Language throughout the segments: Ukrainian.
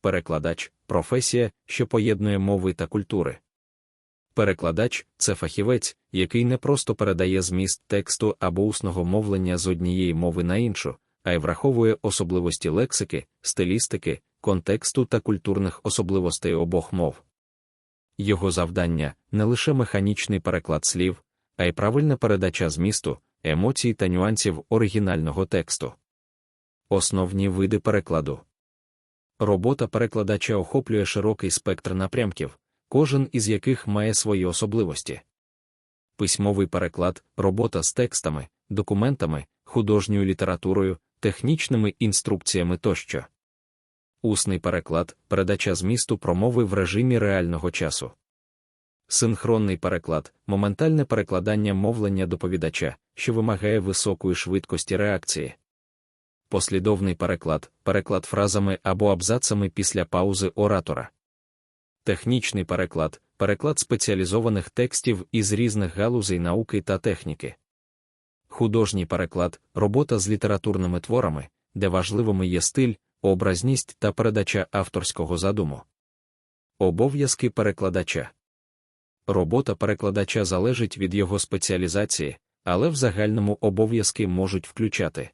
перекладач професія, що поєднує мови та культури. Перекладач це фахівець, який не просто передає зміст тексту або усного мовлення з однієї мови на іншу, а й враховує особливості лексики, стилістики, контексту та культурних особливостей обох мов. Його завдання не лише механічний переклад слів, а й правильна передача змісту, емоцій та нюансів оригінального тексту. Основні види перекладу. Робота перекладача охоплює широкий спектр напрямків, кожен із яких має свої особливості. Письмовий переклад, робота з текстами, документами, художньою літературою, технічними інструкціями тощо. Усний переклад, передача змісту промови в режимі реального часу. Синхронний переклад, моментальне перекладання мовлення доповідача, що вимагає високої швидкості реакції. Послідовний переклад, переклад фразами або абзацами після паузи оратора. Технічний переклад, переклад спеціалізованих текстів із різних галузей науки та техніки. Художній переклад, робота з літературними творами, де важливими є стиль, образність та передача авторського задуму. Обов'язки перекладача. Робота перекладача залежить від його спеціалізації, але в загальному обов'язки можуть включати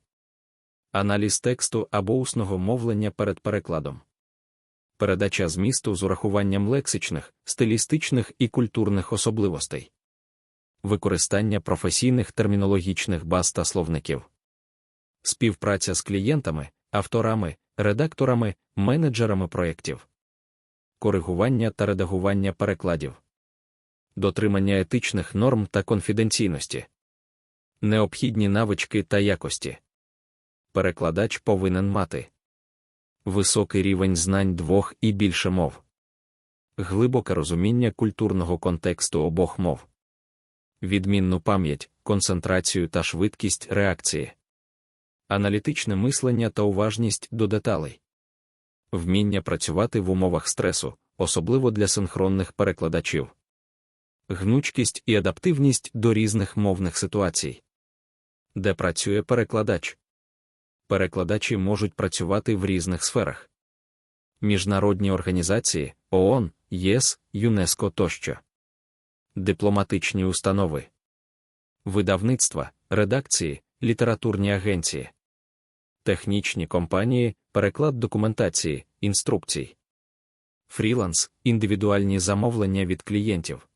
аналіз тексту або усного мовлення перед перекладом, передача змісту з урахуванням лексичних, стилістичних і культурних особливостей, використання професійних термінологічних баз та словників, співпраця з клієнтами, авторами, редакторами, менеджерами проєктів, коригування та редагування перекладів, дотримання етичних норм та конфіденційності, необхідні навички та якості. Перекладач повинен мати. Високий рівень знань двох і більше мов, глибоке розуміння культурного контексту обох мов, відмінну пам'ять, концентрацію та швидкість реакції, аналітичне мислення та уважність до деталей, вміння працювати в умовах стресу, особливо для синхронних перекладачів, гнучкість і адаптивність до різних мовних ситуацій, де працює перекладач перекладачі можуть працювати в різних сферах. Міжнародні організації ООН, ЄС, ЮНЕСКО тощо, дипломатичні установи, видавництва, редакції, літературні агенції, технічні компанії, переклад документації, інструкцій, фріланс, індивідуальні замовлення від клієнтів,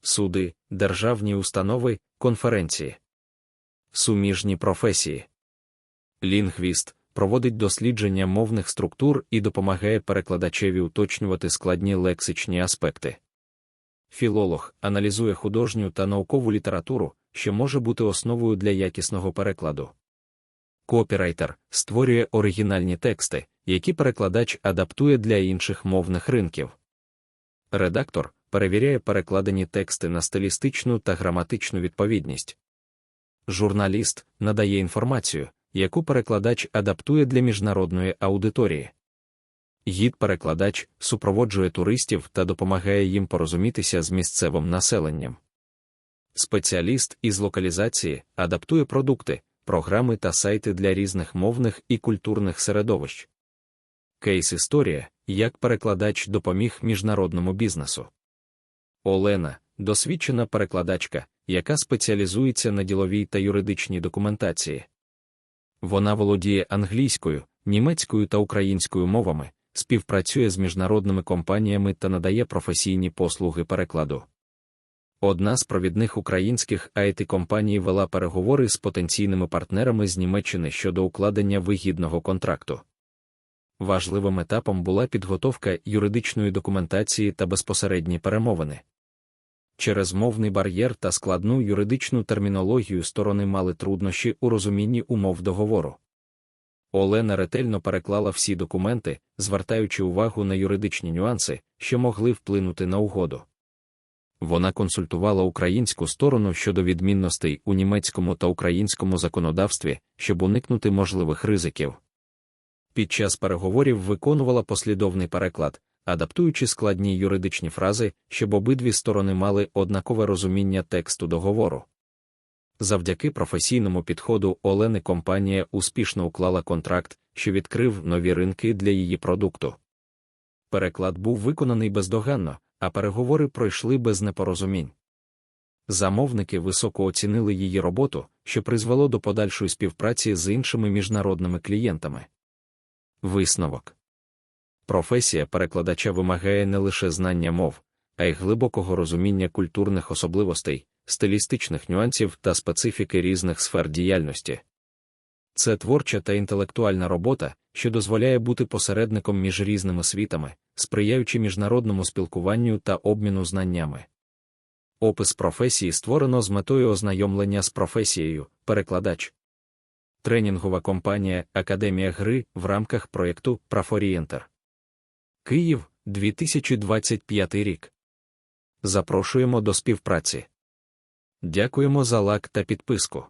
суди, державні установи, конференції, суміжні професії. Лінгвіст проводить дослідження мовних структур і допомагає перекладачеві уточнювати складні лексичні аспекти. Філолог аналізує художню та наукову літературу, що може бути основою для якісного перекладу. Копірайтер створює оригінальні тексти, які перекладач адаптує для інших мовних ринків. Редактор перевіряє перекладені тексти на стилістичну та граматичну відповідність. Журналіст надає інформацію, яку перекладач адаптує для міжнародної аудиторії. Гід-перекладач супроводжує туристів та допомагає їм порозумітися з місцевим населенням. Спеціаліст із локалізації адаптує продукти, програми та сайти для різних мовних і культурних середовищ. Кейс історія, як перекладач допоміг міжнародному бізнесу. Олена досвідчена перекладачка, яка спеціалізується на діловій та юридичній документації. Вона володіє англійською, німецькою та українською мовами, співпрацює з міжнародними компаніями та надає професійні послуги перекладу. Одна з провідних українських it компаній вела переговори з потенційними партнерами з Німеччини щодо укладення вигідного контракту. Важливим етапом була підготовка юридичної документації та безпосередні перемовини. Через мовний бар'єр та складну юридичну термінологію сторони мали труднощі у розумінні умов договору. Олена ретельно переклала всі документи, звертаючи увагу на юридичні нюанси, що могли вплинути на угоду. Вона консультувала українську сторону щодо відмінностей у німецькому та українському законодавстві, щоб уникнути можливих ризиків. Під час переговорів виконувала послідовний переклад, адаптуючи складні юридичні фрази, щоб обидві сторони мали однакове розуміння тексту договору. Завдяки професійному підходу Олени компанія успішно уклала контракт, що відкрив нові ринки для її продукту. Переклад був виконаний бездоганно, а переговори пройшли без непорозумінь. Замовники високо оцінили її роботу, що призвело до подальшої співпраці з іншими міжнародними клієнтами. Висновок професія перекладача вимагає не лише знання мов, а й глибокого розуміння культурних особливостей, стилістичних нюансів та специфіки різних сфер діяльності. Це творча та інтелектуальна робота, що дозволяє бути посередником між різними світами, сприяючи міжнародному спілкуванню та обміну знаннями. Опис професії створено з метою ознайомлення з професією, перекладач. Тренінгова компанія Академія гри в рамках проєкту Профорієнтер. Київ 2025 рік. Запрошуємо до співпраці. Дякуємо за лайк та підписку.